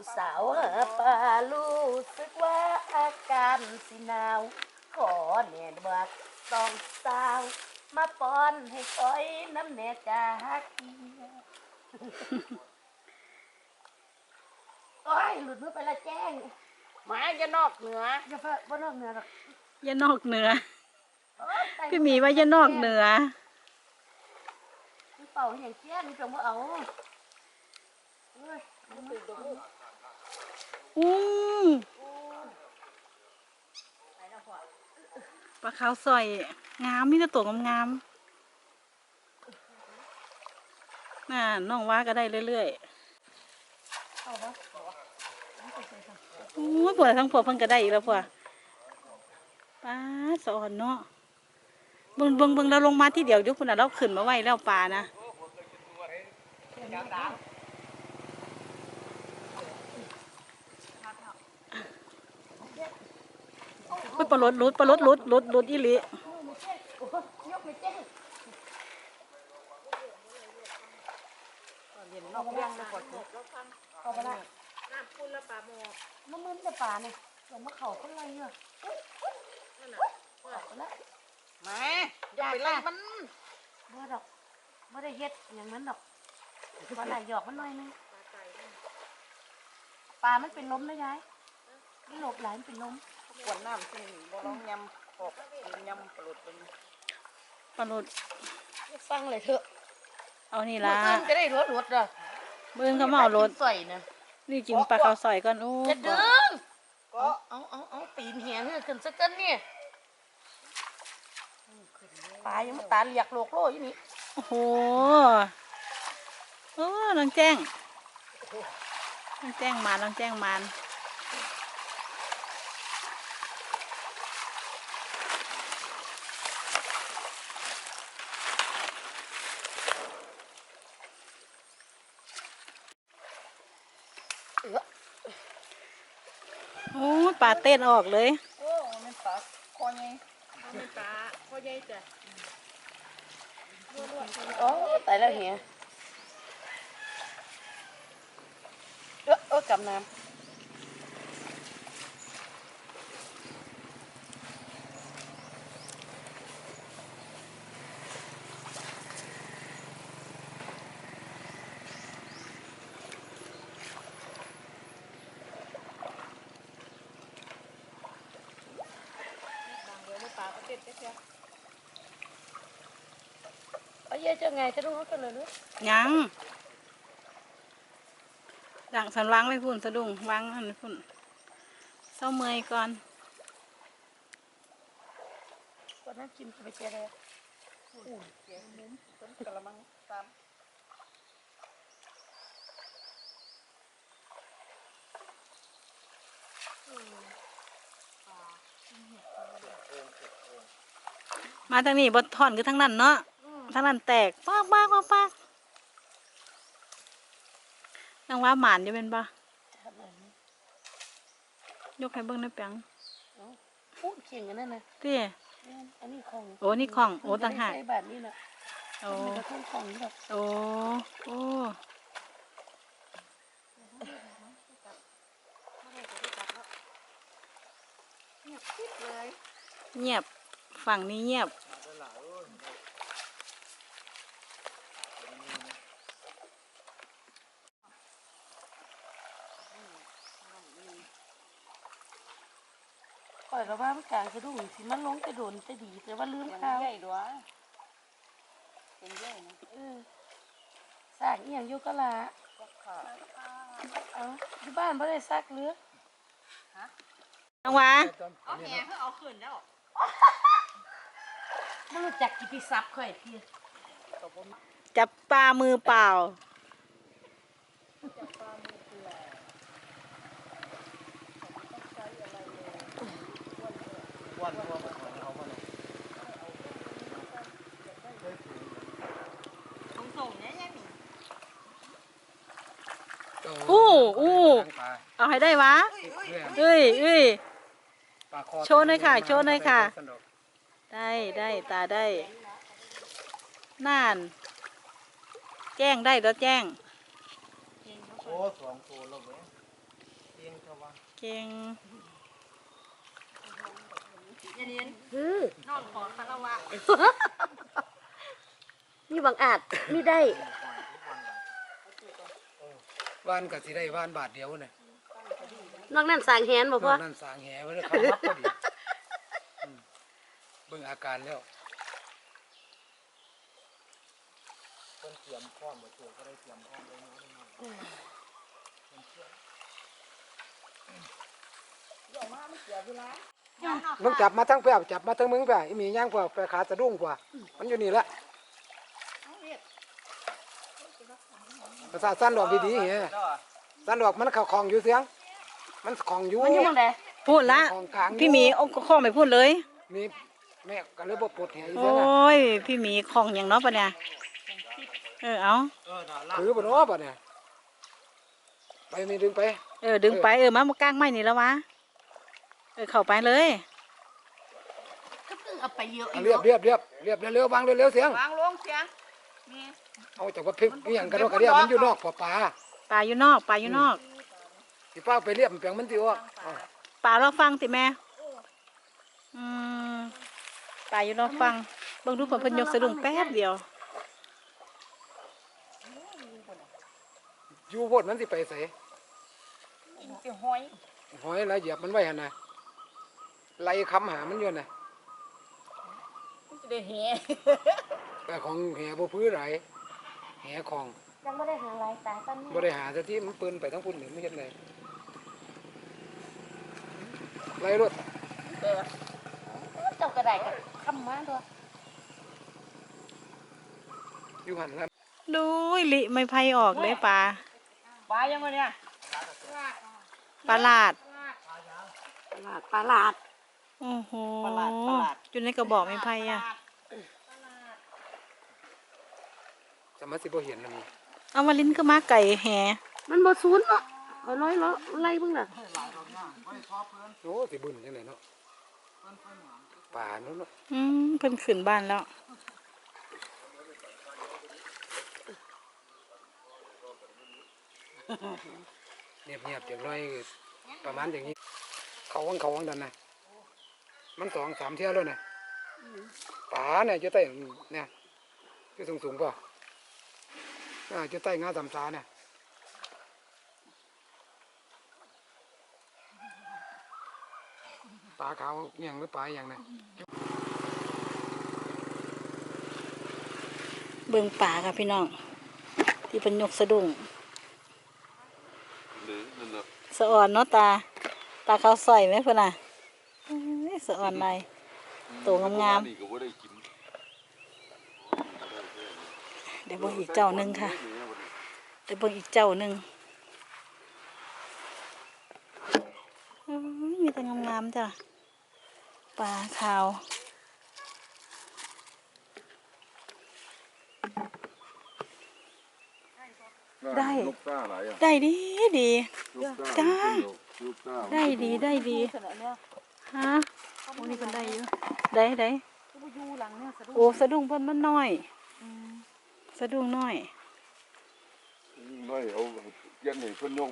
ผู้สาวหาปลารู้สึกว่าอาการสิหนาว ขอแน่บักต้องสาว มาป้อนให้คอยน้ำแน่จากเกียโอ้ยหลุดมือไปละแจ้งหมาจะนอกเหนืออย่าเพิ่งว่านอกเหนือหรอกอย่านอกเหนือ โอ๊ยตายพี่หมีว่าอย่านอกเหนือมันเป่าอย่างเกี้ยนี่จงว่าเอาเอ้ยอู้ปลา ขาวสอยงามมีแต่ตัวงามๆน่ะน้องว่าก็ได้เรื่อยเอาวะๆอู้ยผัวทั้งผัวเพิ่นก็ได้อีกแล้วผัวป้าสอนเนาะเบิ่งเบิ่งเบิ่งเราลงมาที่เดียวยุคุณน่ะเราขึ้นมาไว้แล้วปลานะโอ้ย ปลาลดลุดปลาลดลุดลุดลุดอีหลีโอ้ยยกไม่แจ้งเรียงแล้วกดเอาไปละน้ำพุนแลปลาหมอกน้ำมันจะป่าเนี่ยลงมาเข่าคนไรเนี่ยนั่นน่ะเอาละแมาอย่าไปไล่มันบ่ดอกบ่ได้เฮ็ดอย่างนั้นดอกบ่ไหลหยอกมันหน่อยนึงปลาไก่นั่นปลามันเป็นล้มนะยายมันหลบไหลมันเป็นล้ม ขวดน้ำที่บ่ร้องยำปอกยำปลุดเป็นปลาลดฟังเลยเถอะเอานี่เมื่ละอคืนจะได้รถรถอะเบิ่งเขามาเอารถใส่นะนี่กินปลาขาวสอยก่อนโอ้จะดึงก็เอาเอาเอาตีนเหียขึ้นขึ้นสักกันเนี่ยปลายังมาตาเหลียกโลกโลอยู่นี่โอ้โหโอ้น้องแจ้งน้องแจ้งมาน้องแจ้งมาน เออ โอ้ย ปลาเต้นออกเลย โอ้มันปลาคอใหญ่มันปลาคอใหญ่จ้ะโอ้ตายแล้วเหียเออเออกำน้ำ บางเดือนไม่ ปลาก็เต็มเจ๊เอาเย่จะไงจะต้องเอากันเลยเนอะยังดังสันวางไว้พุ่นสะดุ้งวางอันนี้พุ่นเศร้าเมอยก่อนวันนั้นกินไปเจออะไรอู้เสียงมุ้มต้นกระมังตามมา ทางนี้บดถอนคือทางนั้นเนาะทางนั้นแตกปากปากปากปากนางว่าหมานอยู่เป็นปะยกให้เบิ้งในแปลงพูดเข่งกันนั่นนะเตี้ยอันนี้ของโอ้นี่ของโอ้ต่างหากใช้แบบนี้นะโอ้มันกระทุ่งของนี่แบบโอ้โอ้เงียบ คิดเลยเงียบฝั่งนี้เงียบ ปล่อยกับว่ามันกลางกระดุงสิมันลงจะโดนจะดีแต่ว่าลืมเสียงข้าวใหญ่ด้วยเสียงใหญ่นะเออสากอหย่างอยุกะลาก็ขาดเอาที่บ้านไม่ได้ซักเรือนางว่าเอาแหเพื่อเอาขึ้นแล้ว ไม่รู้จักกิติศัพท์ค่อยพี่ตบมจับปลามือเปล่าส่งส่งเนี่ยยังมีอู้อู้เอาให้ได้วะเอ้ยเอ้ยโชว์หน่อยค่ะโชว์หน่อยค่ะ ได้ได้ตาได้น่าน แจ้งได้แล้วแจ้ง โอ้สองตัวแล้วเว้ยเก่งฮือนอนขอคารวะนี่บางอาจไม่ได้วานก็สิได้วานบาทเดียวน่ะนอกนั้นสร้างแหนบ่นพ่ออกนั้นสร้างแหไว้เลยเขารับพอดีอืม เบิ่งอาการแล้วเพิ่นเตรียมพร้อมบ่ตัวก็ได้เตรียมพร้อมไว้น้อยมึงจับมาทั้งแป้วจับมาทั้งมึงแป้อีหมีย่างกว่าไปขาสะดุ้งกว่า มันอยู่นี่ละภาษาสั้นดอกดีๆเหี้ยสั้นดอกมันเข้าของอยู่เสียง มันของอยู่มันอยู่ตรงใดพูดละ ของกลางอยู่พี่หมีเอาข้องไปพูดเลย มี แม่ก็เลยบ่ปลดแหอีโอเสียงน่ะ้ย พี่หมีของอย่างเนาะปะเนี่ย เออ เอาถือบ่เนาะบัดเนี่ยไปมีดึงไปเออ ดึงไป เออ มามากลางไม้นี่แล้ววะ เออ เข้าไปเลย ก็คือเอาไปเยอะเอาเรียบเรียบเรียบเรียบเร็วๆวางเร็วๆเสียง วางลงเสียงนี่เอาจากว่าพริกอีหยังกันเนาะกระเดียวมันอยู่นอกปลาปลาปลาอยู่นอก ปลาอยู่นอก สิป้าไปเรียบมันเปียงมันสิออกเอาปลาเราฟังติแม่ อืม ปลาอยู่นอกฟังเบิ่งดูเพิ่นเพิ่นยกสะดุ้งแป๊บเดียวอยู่โพดมันสิไปไสจะห้อยหอยแล้วเหยียบมันไว้หั่นน่ะไล่คำหามันอยู่น่ะมันจะได้แห่แต่ของแหบ่พื้นไหลแหของยังไม่ได้หาลายตาตั้งนี่บ่ได้หาซะที่มันปืนไปทั้งพุ่นนี่ไม่เห็นเลยไล่รถเออ เจ้ากระไดกับคำมาตัวอยู่หั่นครับดูยลิไม่ไผออกเลยปลาปลายังไงเนี่ยปลาลาดปลาดปลาลาดโอ้โหปลาลาดปลาลาดอยู่ในกระบอกไม่ไผ่อะสมัยสิบ่เห็นแล้วนี่เอามาลิ้นก็มาไก่แห่มันบ่ศูนย์เนาะเอาร้อยล้อไล่เบิ่งน่ะโอ้สิบุญจังไดเนาะ ป่าเนาะเนาะอืมเพิ่นขึ้นบ้านแล้ว เงียบเงียบๆอย่างน้อยประมาณอย่างนี้ เขาวังเขาวังดันนะมันสองสามเที่ยวแล้วนะป่าเนี่ยจะใต้เนี่ยจะสูงสูงๆเปล่าอ่าจะใต้งาสามสาเนี่ย ปลาขาวเงี้ยงหรือปลาอย่างเนี่ยเบิ่งป่าค่ะพี่น้อง ที่เพิ่นยกสะดุ้งสะอ่อนเนาะตา ตาเขาวใส่ไหมเพิ่นน่ะเอ้ยสะอ่อนในตัวงามนี่ก็บ่ได้กินๆเดี๋ยวเบิ่งอีกเจ้าหนึ่งค่ะ เดี๋ยวเบิ่งอีกเจ้าหนึ่งเอ้ยมีแต่งามๆจ้ะ ปลาขาว ได้ ลูกซ่าหลายอะได้ดีดี ลูกซ่าจ้า ลูกซ่าได้ดีได้ดี ฮะโอ้นี่เพิ่นได้อยู่ได้ได้โอ้สะดุ้งเพิ่นมันน้อย สะดุ้งน้อย น้อยเอาเย็นให้เพิ่นยก